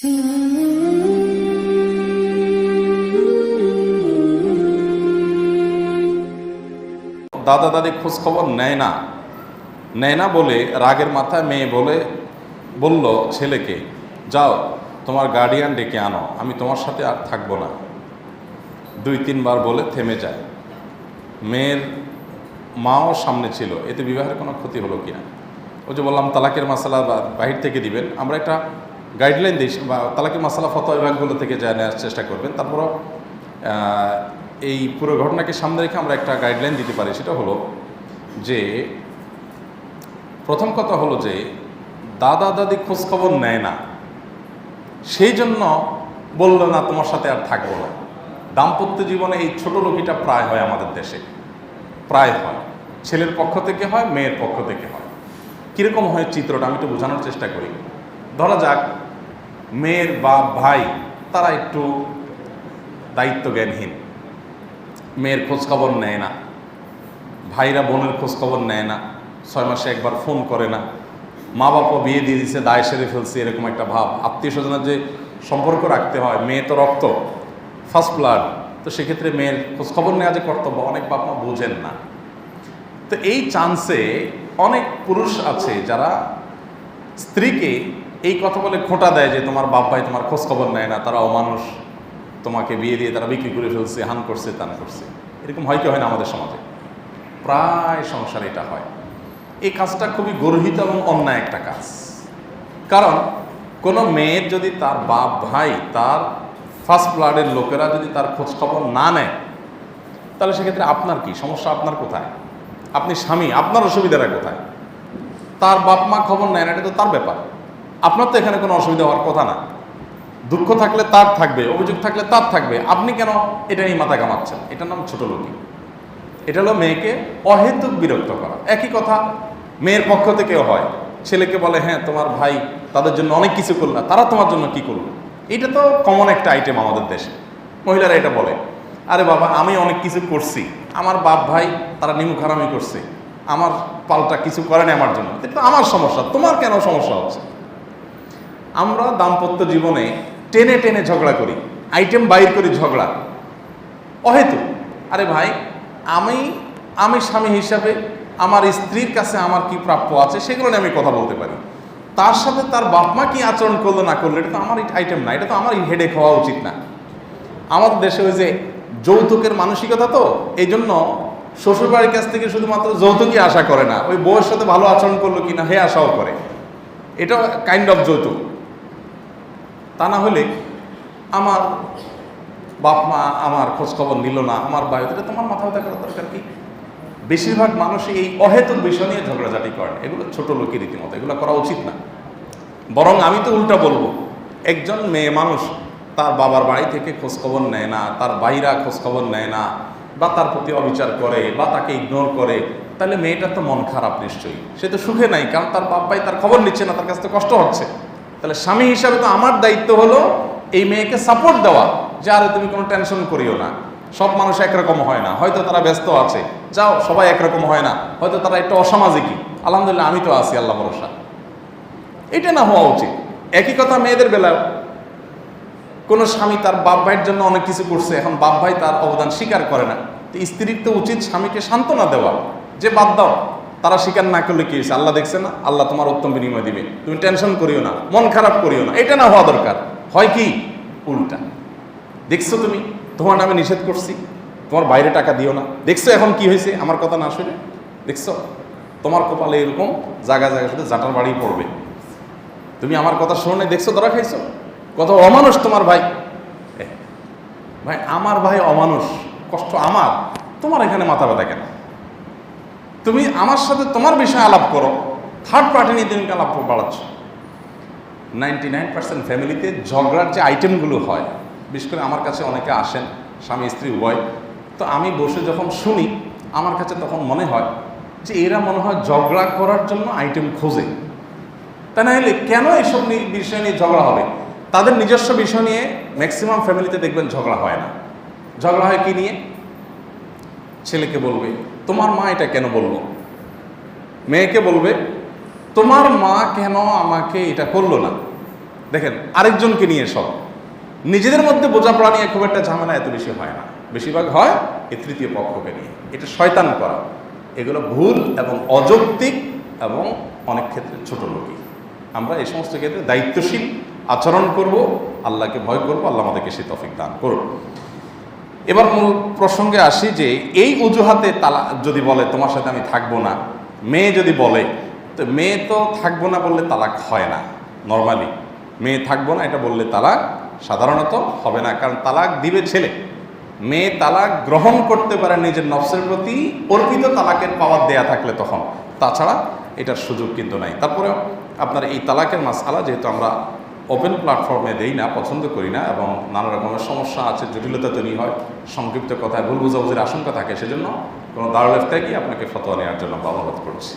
দাদা দাদি খোঁজ খবর নেয় না। নেয় না বলে রাগের মাথায় মেয়ে বলে, বলল, ছেলেকে, যাও, তোমার গার্ডিয়ান ডেকে আনো, আমি তোমার সাথে আর থাকব না। দুই, তিনবার বলে থেমে যায়। মেয়ের মাও সামনে ছিল, এতে বিবাহের কোনো ক্ষতি হলো কিনা? ওই যে বললাম, তালাকের মশালা বাহির থেকে দিবেন। আমরা একটা গাইডলাইন দিই বা তালাকের মশালা ফতোয়া বিভাগগুলো থেকে যা নেওয়ার চেষ্টা করবেন, তারপরও এই পুরো ঘটনাকে সামনে রেখে আমরা একটা গাইডলাইন দিতে পারি। সেটা হলো যে, প্রথম কথা হলো যে, দাদা দাদি খোঁজখবর নেয় না। সেই জন্য বলল, না, তোমার সাথে আর থাকব না। দাম্পত্য জীবনে এই ছোট লোকিটা প্রায় হয় আমাদের দেশে। প্রায় হয়। ছেলের পক্ষ থেকে হয়, মেয়ের পক্ষ থেকে হয়। কীরকম হয় চিত্রটা, আমি একটু বোঝানোর চেষ্টা করি। ধরা যাক মেয়ের বা ভাই, তারা একটু দায়িত্ব জ্ঞানহীন মেয়ের খোঁজখবর নেয় না। ভাইরা বোনের খোঁজখবর নেয় না। ছয় মাসে একবার ফোন করে না। মা বাপও বিয়ে দিয়ে দিচ্ছে দায় সেরে ফেলছে, এরকম একটা ভাব। আত্মীয় স্বজনের যে সম্পর্ক রাখতে হয়, মেয়ে তো রক্ত ফার্স্ট ব্লাড তো সেক্ষেত্রে মেয়ের খোঁজখবর নেওয়া যে কর্তব্য, অনেক বাপ মা বোঝেন না। তো এই চান্সে অনেক পুরুষ আছে যারা স্ত্রীকে এই কথা বলে খোঁটা দেয় যে তোমার বাপ ভাই তোমার খোঁজ খবর নেয় না তারা অমানুষ তোমাকে বিয়ে দিয়ে তারা বিক্রি করে ফেলছে, হান করছে, তান করছে। এরকম হয় কি হয় না আমাদের সমাজে? প্রায় সংসারে এটা হয়। এই কাজটা খুবই গর্হিত এবং অন্যায় একটা কাজ। কারণ কোনো মেয়ের যদি তার বাপ ভাই, তার ফার্স্ট ব্লাডের লোকেরা যদি তার খোঁজ খবর না নেয়, তাহলে সেক্ষেত্রে আপনার কি? সমস্যা আপনার কোথায়? আপনি স্বামী, আপনার অসুবিধাটা কোথায়? তার বাপ মা খবর নেয় না, এটা তো তার ব্যাপার। আপনার তো এখানে কোনো অসুবিধা হওয়ার কথা না। দুঃখ থাকলে তার থাকবে, অভিযোগ থাকলে তার থাকবে। আপনি কেন এটা নিয়ে মাথা কামাচ্ছেন এটার নাম ছোট লোকই। এটা হলো মেয়েকে অহেতুক বিরক্ত করা। একই কথা, মেয়ের পক্ষ থেকেও হয়। ছেলেকে বলে হ্যাঁ তোমার ভাই তাদের জন্য অনেক কিছু করল তারা তোমার জন্য কি করল? এটা তো কমন একটা আইটেম আমাদের দেশে। মহিলারা এটা বলে। আরে বাবা, আমি অনেক কিছু করছি। আমার বাপ ভাই তারা নিমুখ হারামি করছে। আমার পাল্টা কিছু করেনি আমার জন্য। এটা আমার সমস্যা। তোমার কেন সমস্যা হচ্ছে? আমরা দাম্পত্য জীবনে টেনে টেনে ঝগড়া করি আইটেম বাইর করি ঝগড়া। অহেতু। আরে ভাই, আমি আমি স্বামী হিসাবে আমার স্ত্রীর কাছে আমার কি প্রাপ্য আছে সেগুলো নিয়ে আমি কথা বলতে পারি। তার সাথে তার বাপ মা কি আচরণ করল না করল, এটা তো আমার আইটেম না, এটা তো আমার হেডেক হওয়া উচিত না। আমাদের দেশে ওই যে যৌতুকের মানসিকতা তো এই জন্য শ্বশুরবাড়ির কাছ থেকে শুধুমাত্র যৌতুকই আশা করে না। ওই বউয়ের সাথে ভালো আচরণ করল কিনা হে আশাও করে। এটা কাইন্ড অফ যৌতুক। না হলে আমার বাপ মা আমার খোঁজ খবর নিল না, আমার বায়ু এটা তোমার মাথা ব্যথা করার দরকার কি? বেশিরভাগ মানুষই এই অহেতুক বিষয় নিয়ে ঝগড়াঝাটি করেন এগুলো ছোট লোকের রীতিমতো, এগুলো করা উচিত না। বরং আমি তো উল্টা বলব, একজন মেয়ে মানুষ তার বাবার বাড়ি থেকে খোঁজখবর নেয় না, তার বাইরা খোঁজখবর নেয় না, বা তার প্রতি অবিচার করে, বা তাকে ইগনোর করে, তাহলে মেয়েটার তো মন খারাপ নিশ্চয়ই। সে তো সুখে নাই, কারণ তার বাপ ভাই তার খবর নিচ্ছে না, তার কাছে তো কষ্ট হচ্ছে। তাহলে স্বামী হিসাবে তো আমার দায়িত্ব হলো এই মেয়েকে সাপোর্ট দেওয়া। যে আরে তুমি কোনো টেনশন করিও না। সব মানুষ একরকম হয় না। হয়তো তারা ব্যস্ত আছে। যাও, সবাই একরকম হয় না। হয়তো তারা একটু অসামাজিকই। আলহামদুলিল্লাহ, আমি তো আছি, আল্লাহ ভরসা। এটা না হওয়া উচিত। একই কথা মেয়েদের বেলায় কোনো স্বামী তার বাপ ভাইয়ের জন্য অনেক কিছু করছে। এখন বাপ ভাই তার অবদান স্বীকার করে না। তো স্ত্রীর তো উচিত স্বামীকে সান্ত্বনা দেওয়া। যে বাদ দাও। তারা স্বীকার না করলে কি হয়েছে? আল্লাহ দেখছে না? আল্লাহ তোমার উত্তম বিনিময় দিবে। তুমি টেনশন করিও না, মন খারাপ করিও না। এটা না হওয়া দরকার। হয় কি? উল্টা। দেখছ তুমি? তোমার নামে নিষেধ করছি। তোমার বাইরে টাকা দিও না। দেখছ এখন কি হয়েছে? আমার কথা না শুনে? দেখছ? তোমার কপালে এরকম জায়গা জায়গা শুধু জাটার বাড়ি পড়বে। তুমি আমার কথা শুনে দেখছ? ধরা খাইছো? কত অমানুষ তোমার ভাই। ভাই, আমার ভাই অমানুষ। কষ্ট আমার। তোমার এখানে মাথা ব্যথা কেন? তুমি আমার সাথে তোমার বিষয়ে আলাপ করো। থার্ড পার্টি নিয়ে তুমি আলাপ বাড়াচ্ছ। নাইনটি নাইন পার্সেন্ট ফ্যামিলিতে ঝগড়ার যে আইটেমগুলো হয়, বিশেষ করে আমার কাছে অনেকে আসেন, স্বামী, স্ত্রী, উভয়। তো আমি বসে যখন শুনি, আমার কাছে তখন মনে হয় যে এরা মনে হয় ঝগড়া করার জন্য আইটেম খোঁজে। তা না হলে কেন এসব বিষয় নিয়ে ঝগড়া হবে? তাদের নিজস্ব বিষয় নিয়ে ম্যাক্সিমাম ফ্যামিলিতে দেখবেন ঝগড়া হয় না। ঝগড়া হয় কি নিয়ে? ছেলেকে বলবে তোমার মা এটা কেন বলল? মেয়েকে বলবে, তোমার মা কেন আমাকে এটা করল না? দেখেন, আরেকজনকে নিয়ে সব নিজেদের মধ্যে বোঝাপড়া নিয়ে খুব একটা ঝামেলা এত বেশি হয় না। বেশিরভাগ হয় এ তৃতীয় পক্ষকে নিয়ে। এটা শয়তান করা। এগুলো ভুল এবং অযৌক্তিক এবং অনেক ক্ষেত্রে ছোট লোকই। আমরা এই সমস্ত ক্ষেত্রে দায়িত্বশীল, আচরণ করব, আল্লাহকে ভয় করব, আল্লাহ আমাদেরকে সে তফিক দান করুন। এবার মূল প্রসঙ্গে আসি যে এই অজুহাতে তালা যদি বলে, তোমার সাথে আমি থাকব না। মেয়ে যদি বলে, তো মেয়ে তো থাকব না বললে তালাক হয় না নর্মালি মেয়ে থাকব না, এটা বললে তালাক সাধারণত হবে না, কারণ তালাক দিবে ছেলে। মেয়ে তালাক গ্রহণ করতে পারে নিজের নফসের প্রতি, অর্পিত তালাকের পাওয়ার দেয়া থাকলে তখন। তাছাড়া এটার সুযোগ কিন্তু নাই। তারপরে আপনার এই তালাকের মাসালা যেহেতু আমরা ওপেন প্ল্যাটফর্মে দেই না, পছন্দ করি না এবং নানা রকমের সমস্যা আছে, জটিলতা তৈরি হয়, সংক্ষিপ্ত কথায় ভুল বুঝাবুঝির আশঙ্কা থাকে, সেজন্য কোনো দারুল গিয়ে আপনাকে ফতোয়া নেওয়ার জন্য অনুরোধ করছি।